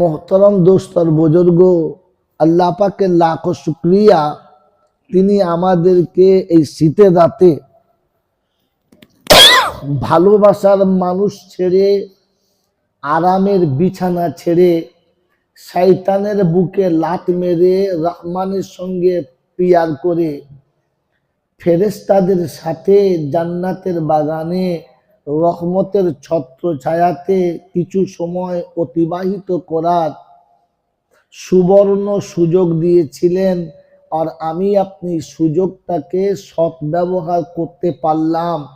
মোহতরম দোস্তর বুজুর্গ, আল্লাহ পাকের লাখো শুক্রিয়া। তিনি আমাদেরকে এই শীতের রাতে ভালোবাসার মানুষ ছেড়ে, আরামের বিছানা ছেড়ে, শয়তানের বুকে লাত মেরে রহমানের সঙ্গে পিয়ার করে ফেরেস্তাদের সাথে জান্নাতের বাগানে রহমতের ছত্র ছায়াতে কিছু সময় অতিবাহিত করার সুবর্ণ সুযোগ দিয়েছিলেন আর আমি আপনি সুযোগটাকে সৎ ব্যবহার করতে পারলাম।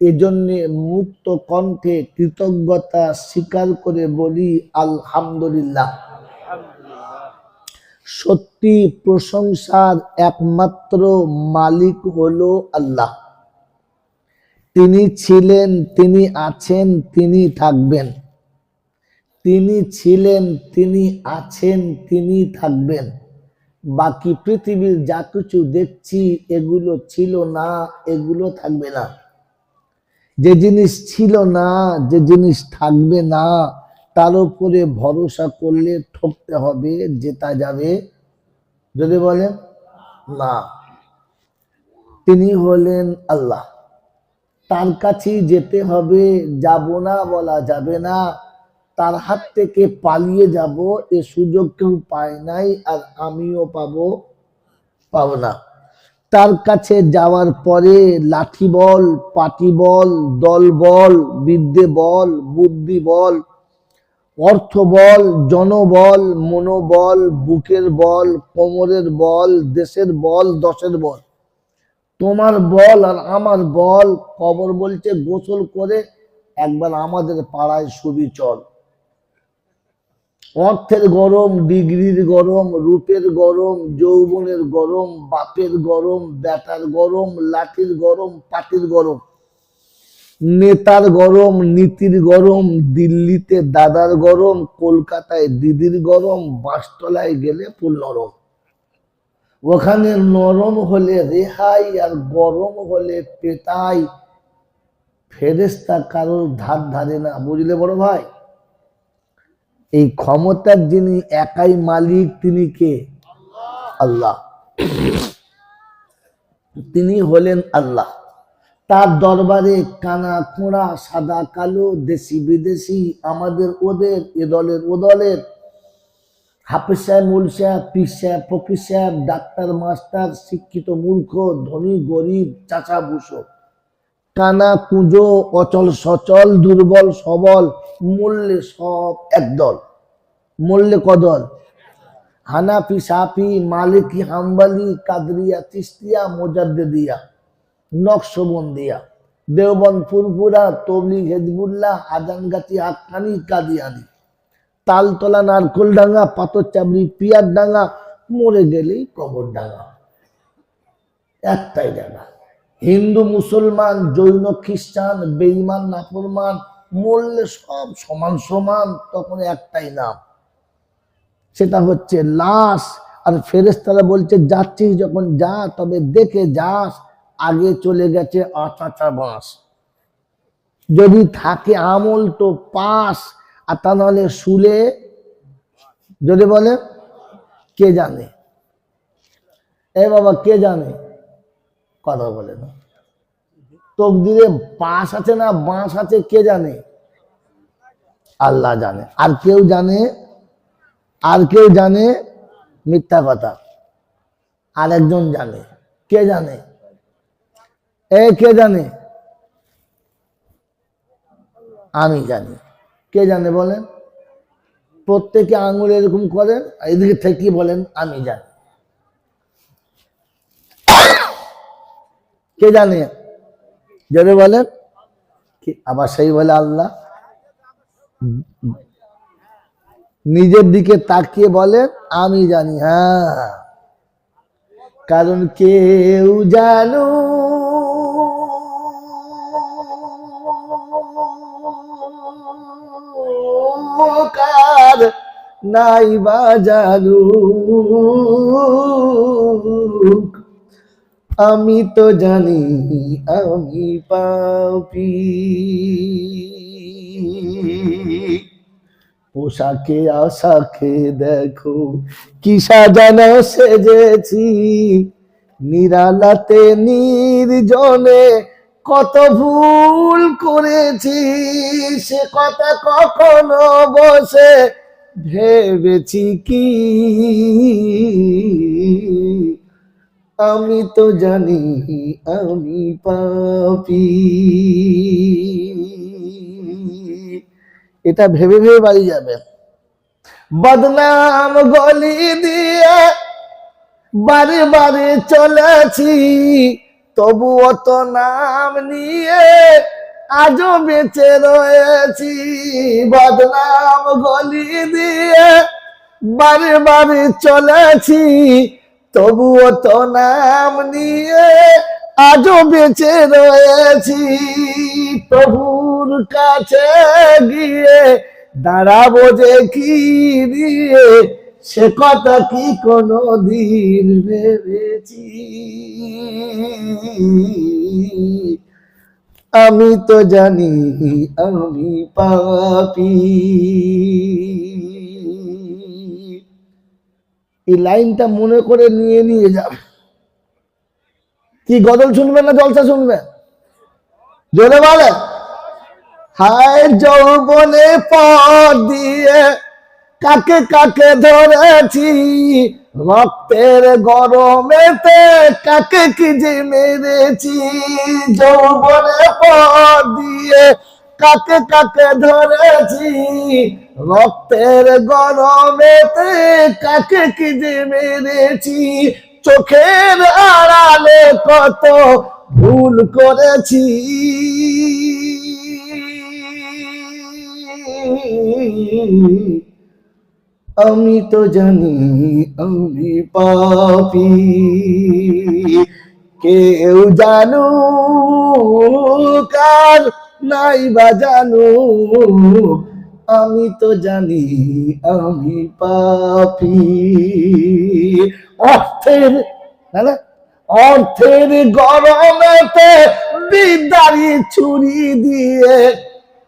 এজন্যে মুক্ত কণ্ঠে কৃতজ্ঞতা স্বীকার করে বলি, আলহামদুলিল্লাহ। সত্যি প্রশংসার একমাত্র মালিক হলো আল্লাহ। তিনি ছিলেন, তিনি আছেন, তিনি থাকবেন। তিনি ছিলেন, তিনি আছেন, তিনি থাকবেন। বাকি পৃথিবীর যা কিছু দেখছি, এগুলো ছিল না, এগুলো থাকবে না। যে জিনিস ছিল না, যে জিনিস থাকবে না, তার উপরে ভরসা করলে ঠকতে হবে, জেতা যাবে। যদি বলেন, না। তিনি হলেন আল্লাহ। তার কাছেই যেতে হবে। যাব না বলা যাবে না। তার হাত থেকে পালিয়ে যাব, এ সুযোগ কেউ পায় নাই আর আমিও পাবো, পাব না। তার কাছে যাওয়ার পরে লাঠি বল, পাটি বল, দল বল, বিদ্যে বল, বুদ্ধি বল, অর্থ বল জনবল মনোবল, বুকের বল, কোমরের বল, দেশের বল, দশের বল তোমার বল আর আমার বল খবর বলছে গোসল করে একবার আমাদের পাড়ায় ছবি চল। অর্থের গরম, ডিগ্রির গরম, রূপের গরম, যৌবনের গরম, বাপের গরম, ব্যাটার গরম, লাঠির গরম, পাটির গরম। নেতার গরম, নীতির গরম, দিল্লিতে দাদার গরম, কলকাতায় দিদির গরম, বাসতলায় গেলে ফুল নরম ওখানে নরম হলে রেহাই আর গরম হলে পেটাই। ফেরেস্তা কারোর ধার ধারে না, বুঝলে বড় ভাই? এই ক্ষমতার যিনি একাই মালিক, তিনি কে? আল্লাহ। তিনি হলেন আল্লাহ। তার দরবারে কানা খোঁড়া সাদা কালো, দেশি বিদেশি, আমাদের ওদের, এ দলের ও দলের। হাফিজ সাহেব মুল সাহেব পিস সাহেব ফকির সাহেব ডাক্তার, মাস্টার, শিক্ষিত মূর্খ, ধনী, গরিব, চাচা বুসো কানা কুঁজো, অচল, সচল, দুর্বল, সবল মূল্যে সব একদল। মূল্যে কদল। হানাফি, সাফি, মালিকি, হাম্বালি, কাদরিয়া, তিস্তিয়া, মোজাদ্দেদিয়া, নকশবন্দিয়া দেওবন ফুরফুরা তবলি হেজবুল্লাহ আজানগাছি হাক্কানি, কাদিয়ানি। তালতলা নারকোল ডাঙ্গা পাথর চাবড়ি পিয়ার ডাঙ্গা মরে গেলেই কবর ডাঙ্গা একটাই জায়গা। হিন্দু, মুসলমান, জৈন, খ্রিস্টান বেইমান নাফরমান, মরলে সব সমান সমান, তখন একটাই নাম। সেটা হচ্ছে লাশ। আর ফেরেস্তারা বলছে, যাচ্ছিস যখন যা, তবে দেখে যাস, আগে চলে গেছে আচাচা বাঁশ যদি থাকে আমল, তো পাস। আর তা নাহলে শুলে যদি বলে, কে জানে? এ বাবা, কে জানে? কথা বলে না। তকদিরে বাঁশ আছে না, বাঁশ আছে, কে জানে? আল্লাহ জানে। আর কেউ জানে, আর কেউ জানে মিথ্যা কথা। আর একজন জানে। কে জানে? এ কে জানে? আমি জানি। কে জানে বলেন? প্রত্যেকে আঙুল এরকম করেন এদিকে থেকে বলেন, আমি জানি। কে জানে? যদি বলেন। কি- আবার সেই বলে আল্লাহ। নিজের দিকে তাকিয়ে বলেন, আমি জানি হ্যাঁ। কারণ কেউ জানো নাই বা আমি তো জানি, আমি পাপি পোশাকে, আশাকে দেখো, কি সাজানো সেজেছি। নিরালাতে, নির্জনে কত ভুল করেছি, সে কথা কখনো বসে ভেবেছি কি? আমি তো জানি আমি পাপি। এটা ভেবে ভেবে বাড়ি যাবে। বদনাম গলি দিয়ে বারে বারে চলেছি তবু অত নাম নিয়ে আজও বেঁচে রয়েছি। বদনাম গলি দিয়ে বারে বারে চলেছি। তবুও তো নাম নিয়ে আজও বেঁচে রয়েছি। প্রভুর কাছে গিয়ে দাঁড়াবো যে কি দিয়ে, সে কথা কি কোনো দিন ভেবেছি। আমি তো জানি আমি পাপি। এই লাইনটা মনে করে নিয়ে নিয়ে যাবে কি গদল শুনবেন না জলসা শুনবেন জোরে বলে। হায় যৌবনে পর দিয়ে কাকে কাকে ধরেছি? রক্তের গরমেতে কাকে কি যে মেরেছি? যৌবনে পর দিয়ে কাকে কাকে ধরেছি? রক্তের গরমেতে কাকে কি যে মেরেছি? চোখের আড়ালে কত ভুল করেছি? আমি তো জানি, আমি পাপি। কেউ জানু কার নাই বা জানু আমি তো জানি, আমি পাপি। অর্থের না, অর্থের গরমেতে বিদ্যারি ছুরি দিয়ে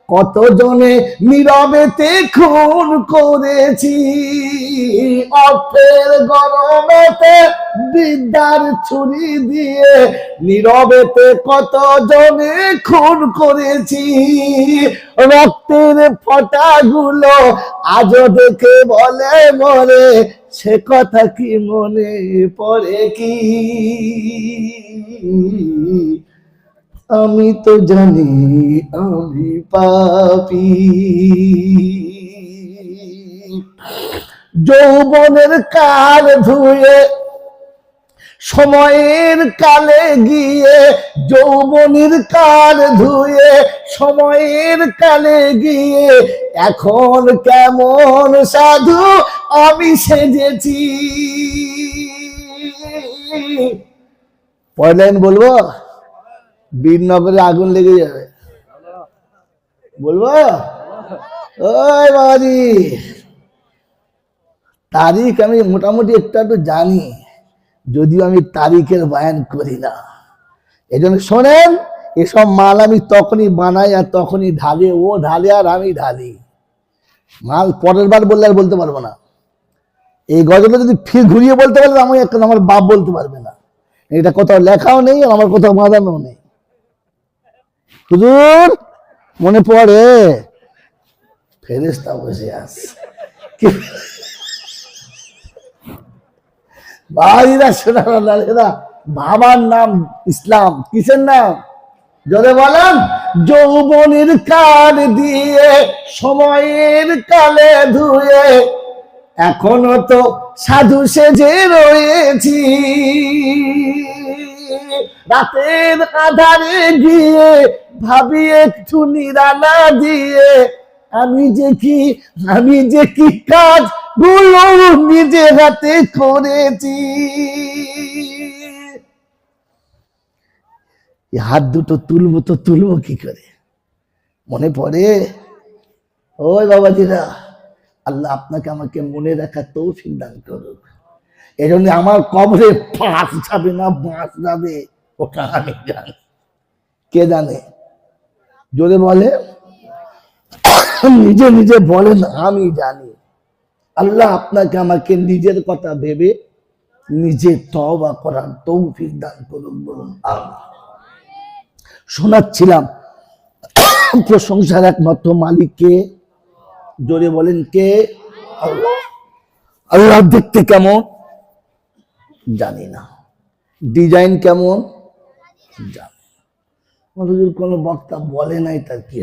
কতজনে নীরবেতে খুন করেছি? অর্থের গরমেতে বিদ্যার ছুরি দিয়ে নীরবেতে কতজনে খুন করেছি? রক্তের ফটাগুলো আজ দেখে বলে মরে, সে কথা কি মনে পড়ে কি? আমি তো জানি আমি পাপি। যৌবনের কাল ধুয়ে, সময়ের কালে গিয়ে, যৌবনের কাল ধুয়ে, সময়ের কালে গিয়ে, এখন কেমন সাধু আমি সেজেছি। পরের লাইন বলব? বীরনগরে আগুন লেগে যাবে। বলব? ওই বাবাজি, তারিখ আমি মোটামুটি একটু একটু জানি, যদিও আমি তারিখের বায়ান করি না। এই জন্য শোনেন, এসব মাল আমি তখনই বানাই আর তখনই ঢালি, ও ঢালে আর আমি ঢালি। মাল পরের বার বললে আর বলতে পারব না। এই গজলটা যদি ফির ঘুরিয়ে বলতে পারলে আমি একটা আমার বাপ বলতে পারবে না। এটা কোথাও লেখাও নেই আর আমার কোথাও বাঁধানো নেই। হুজুর, মনে পড়ে। ফেরেস্তা বসে আস ভাইরা শোনা বাবার নাম ইসলাম। কিসের নাম? যদি বলেন। যৌবনের কাল দিয়ে, সময়ের কালে ধুয়ে, এখনও তো সাধু সেজে রয়েছি। রাতের আধারে গিয়ে ভাবি একটু নিরালা দিয়ে, আমি যে কি, আমি যে কি কাজগুলো নিজে হাতে করেছি? হাত দুটো তুলবো তো তুলবো কি করে? মনে পড়ে? ওই বাবাজিরা, আল্লাহ আপনাকে আমাকে মনে রাখা তৌফিক দান করুক। এই জন্য আমার কবরে ফাঁস যাবে না বাঁশ যাবে। ওটা আমি জানি। কে জানে? জোরে বলে, নিজে নিজে বলেন, আমি জানি। আল্লাহ আপনাকে আমাকে নিজের কথা ভেবে নিজে তওবা করার তৌফিক দান করুন, বলুন শোনাচ্ছিলাম প্রশংসার একমাত্র মালিককে জোরে বলেন কে? আল্লাহ। আল্লাহ দেখতে কেমন? জানি না। ডিজাইন কেমন? জানি। কোনো বক্তা বলে নাই তার কি